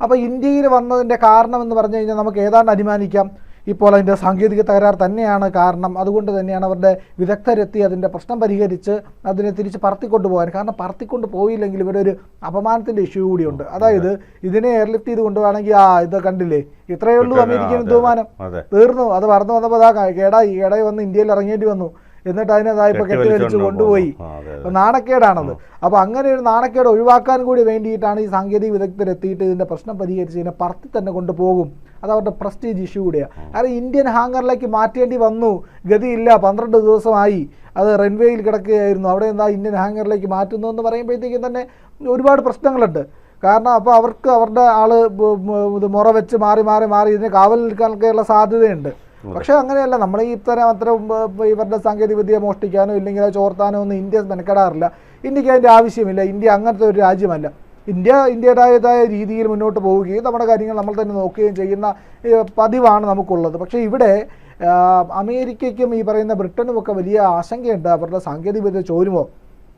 അപ്പോൾ ഇന്ത്യയിൽ വന്നതിന്റെ കാരണം എന്ന് പറഞ്ഞു കഴിഞ്ഞാൽ നമുക്ക് ഏതാണ്ട് അനുമാനിക്കാം ഇപ്പോൾ അതിന്റെ സാങ്കേതിക തകരാർ തന്നെയാണ് കാരണം. അതുകൊണ്ട് തന്നെയാണ് അവരുടെ വിദഗ്ധരെത്തി അതിന്റെ പ്രശ്നം പരിഹരിച്ച് അതിനെ തിരിച്ച് പറത്തിക്കൊണ്ട് പോകാൻ കാരണം പറത്തിക്കൊണ്ട് പോയില്ലെങ്കിൽ ഇവിടെ ഒരു അപമാനത്തിന്റെ ഇഷ്യൂ കൂടിയുണ്ട്. അതായത് ഇതിനെ എയർലിഫ്റ്റ് ചെയ്ത് കൊണ്ടുപോകണമെങ്കിൽ ആ ഇത് കണ്ടില്ലേ? ഇത്രയേ ഉള്ളൂ അമേരിക്കൻ തീരുമാനം തീർന്നു. അത് പറന്നു വന്നപ്പോൾ അതാ കേടായി കേടായി വന്ന് ഇന്ത്യയിൽ ഇറങ്ങേണ്ടി വന്നു. എന്നിട്ട് അതിനതാ ഇപ്പോൾ കെട്ടി കെട്ടിവലിച്ച് കൊണ്ടുപോയി. നാണക്കേടാണത്. അപ്പോൾ അങ്ങനെ ഒരു നാണക്കേട് ഒഴിവാക്കാൻ കൂടി വേണ്ടിയിട്ടാണ് ഈ സാങ്കേതിക വിദഗ്ധർ എത്തിയിട്ട് ഇതിന്റെ പ്രശ്നം പരിഹരിച്ച് ഇതിനെ പറത്തി തന്നെ കൊണ്ടുപോകും. അത് അവരുടെ പ്രസ്റ്റീജ് ഇഷ്യൂ കൂടിയാണ് കാരണം ഇന്ത്യൻ ഹാങ്ങറിലേക്ക് മാറ്റേണ്ടി വന്നു. ഗതിയില്ല. പന്ത്രണ്ട് ദിവസമായി. അത് റൺവേയിൽ കിടക്കുകയായിരുന്നു. അവിടെ എന്താ ഇന്ത്യൻ ഹാങ്ങറിലേക്ക് മാറ്റുന്നു എന്ന് പറയുമ്പോഴത്തേക്കും തന്നെ ഒരുപാട് പ്രശ്നങ്ങളുണ്ട്. കാരണം അപ്പോൾ അവർക്ക് അവരുടെ ബ- ഇത് മുറ വെച്ച് മാറി മാറി മാറി ഇതിനെ കാവൽ നിൽക്കാനൊക്കെയുള്ള സാധ്യതയുണ്ട്. പക്ഷേ അങ്ങനെയല്ല നമ്മൾ ഈ ഇത്തരം അത്തരം ഇവരുടെ സാങ്കേതിക വിദ്യ മോഷ്ടിക്കാനോ ഇല്ലെങ്കിൽ അത് ചോർത്താനോ ഒന്നും ഇന്ത്യ മെനക്കെടാറില്ല. ഇന്ത്യയ്ക്ക് അതിന്റെ ആവശ്യമില്ല. ഇന്ത്യ അങ്ങനത്തെ ഒരു രാജ്യമല്ല. ഇന്ത്യ ഇന്ത്യയുടേതായ രീതിയിൽ മുന്നോട്ട് പോവുകയും നമ്മുടെ കാര്യങ്ങൾ നമ്മൾ തന്നെ നോക്കുകയും ചെയ്യുന്ന പതിവാണ് നമുക്കുള്ളത്. പക്ഷേ ഇവിടെ അമേരിക്കയ്ക്കും ഈ പറയുന്ന ബ്രിട്ടനും ഒക്കെ വലിയ ആശങ്കയുണ്ട്. അവരുടെ സാങ്കേതിക വിദ്യ ചോരുമോ?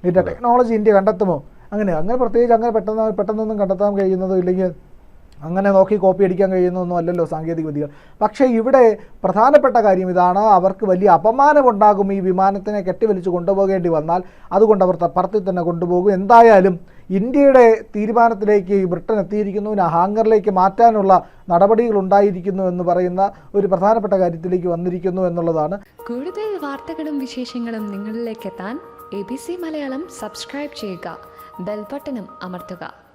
ഇതിന്റെ ടെക്നോളജി ഇന്ത്യ കണ്ടെത്തുമോ? അങ്ങനെ അങ്ങനെ പ്രത്യേകിച്ച് അങ്ങനെ പെട്ടെന്ന് പെട്ടെന്നൊന്നും കണ്ടെത്താൻ കഴിയുന്നതോ ഇല്ലെങ്കിൽ അങ്ങനെ നോക്കി കോപ്പി അടിക്കാൻ കഴിയുന്നൊന്നും അല്ലല്ലോ സാങ്കേതിക വിദ്യകൾ. പക്ഷേ ഇവിടെ പ്രധാനപ്പെട്ട കാര്യം ഇതാണ്. അവർക്ക് വലിയ അപമാനമുണ്ടാകും ഈ വിമാനത്തിനെ കെട്ടിവലിച്ച് കൊണ്ടുപോകേണ്ടി വന്നാൽ. അതുകൊണ്ട് അവർ പറത്തിൽ തന്നെ കൊണ്ടുപോകും. എന്തായാലും ഇന്ത്യയുടെ തീരുമാനത്തിലേക്ക് ബ്രിട്ടൻ എത്തിയിരിക്കുന്നു. ഹാങ്കറിലേക്ക് മാറ്റാനുള്ള നടപടികൾ ഉണ്ടായിരിക്കുന്നു എന്ന് പറയുന്ന ഒരു പ്രധാനപ്പെട്ട കാര്യത്തിലേക്ക് വന്നിരിക്കുന്നു എന്നുള്ളതാണ്. കൂടുതൽ വാർത്തകളും വിശേഷങ്ങളും നിങ്ങളിലേക്ക് എത്താൻ A B C Malayalam subscribe ചെയ്യുക. ബെൽബട്ടനും അമർത്തുക.